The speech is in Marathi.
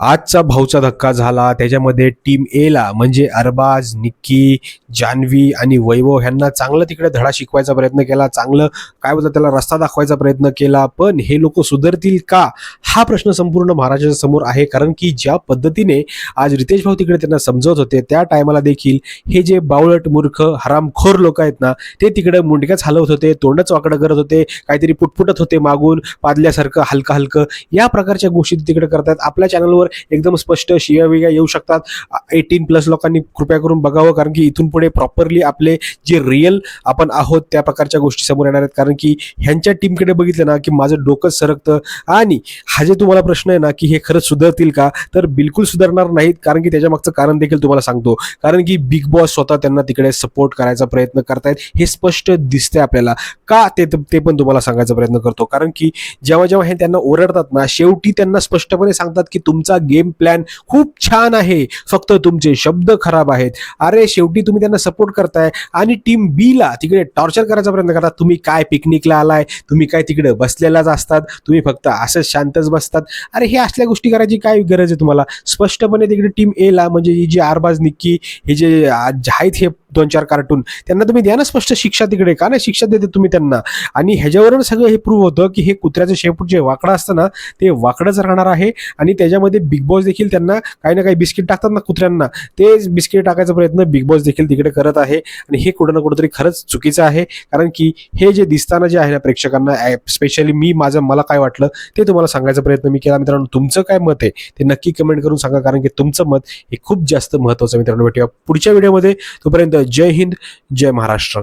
आजचा भाऊचा धक्का झाला. त्याच्यामध्ये टीम एला म्हणजे अरबाज निक्की जान्हवी आणि वैभव ह्यांना चांगलं तिकडे धडा शिकवायचा प्रयत्न केला. चांगलं काय बोलतात त्याला रस्ता दाखवायचा प्रयत्न केला. पण हे लोक सुधरतील का? हा प्रश्न संपूर्ण महाराष्ट्राच्या समोर आहे. कारण की ज्या पद्धतीने आज रितेश भाऊ तिकडे त्यांना समजवत होते त्या टायमाला देखील हे जे बावळट मूर्ख हरामखोर लोक आहेत ना ते तिकडे मुंडक्याच हलवत होते तोंडच वाकडं करत होते काहीतरी पुटपुटत होते मागून पादल्यासारखं हलकं हलकं या प्रकारच्या गोष्टी तिकडे करतात. आपल्या चॅनलवर एकदम स्पष्ट शिव्या वेगळ्या येऊ शकतात. एटीन प्लस लोकांनी कृपया करून बघावं कारण की इथून पुढे प्रॉपरली आपले जे रिअल आपण आहोत त्या प्रकारच्या गोष्टी समोर येणार आहेत. कारण की ह्यांच्या टीमकडे बघितलं ना की माझं डोकं सरकतं. आणि हा जे तुम्हाला प्रश्न आहे ना की हे खरंच सुधारतील का? तर बिलकुल सुधारणार नाहीत कारण की त्याच्या मागचं कारण देखील तुम्हाला सांगतो. कारण की बिग बॉस स्वतः त्यांना तिकडे सपोर्ट करायचा प्रयत्न करतायत. हे स्पष्ट दिसते आपल्याला. का ते ते पण तुम्हाला सांगायचा प्रयत्न करतो. कारण की जेव्हा जेव्हा हे त्यांना ओरडतात ना शेवटी त्यांना स्पष्टपणे सांगतात की तुमचा गेम प्लॅन खूप छान आहे. फक्त तुमचे शब्द खराब आहेत. अरे शेवटी तुम्ही त्यांना सपोर्ट करताय आणि टीम बी ला तिकडे टॉर्चर करायचा प्रयत्न करता तुम्ही काय पिकनिकला आलाय? तुम्ही काय तिकडे बसलेलाच असतात? तुम्ही फक्त असंच शांतच बसतात? अरे हे असल्या गोष्टी करायची काय गरज आहे तुम्हाला? स्पष्टपणे तिकडे टीम ए ला म्हणजे ही जी आरबाज निक्की हे जे जे आहेत हे दोन चार कार्टून त्यांना तुम्ही द्या ना स्पष्ट शिक्षा तिकडे का नाही? शिक्षा देते तुम्ही त्यांना. आणि ह्याच्यावरून सगळं हे प्रूव्ह होतं की हे कुत्र्याचं शेपूट जे वाकडं असतं ना ते वाकडंच राहणार आहे. आणि त्याच्यामध्ये बिग बॉस देखील त्यांना काही ना काही बिस्किट टाकतात ना कुत्र्यांना. ते बिस्किट टाकायचा प्रयत्न बिग बॉस देखील तिकडे करत आहे. आणि हे कुठं ना कुठंतरी खरंच चुकीचं आहे. कारण की हे जे दिसताना जे आहे ना प्रेक्षकांना स्पेशली मी माझं मला काय वाटलं ते तुम्हाला सांगायचा प्रयत्न मी केला. मित्रांनो तुमचं काय मत आहे? ते नक्की कमेंट करून सांगा. कारण की तुमचं मत हे खूप जास्त महत्त्वाचं आहे. मित्रांनो भेटूया पुढच्या व्हिडिओमध्ये तोपर्यंत जय हिंद जय महाराष्ट्र.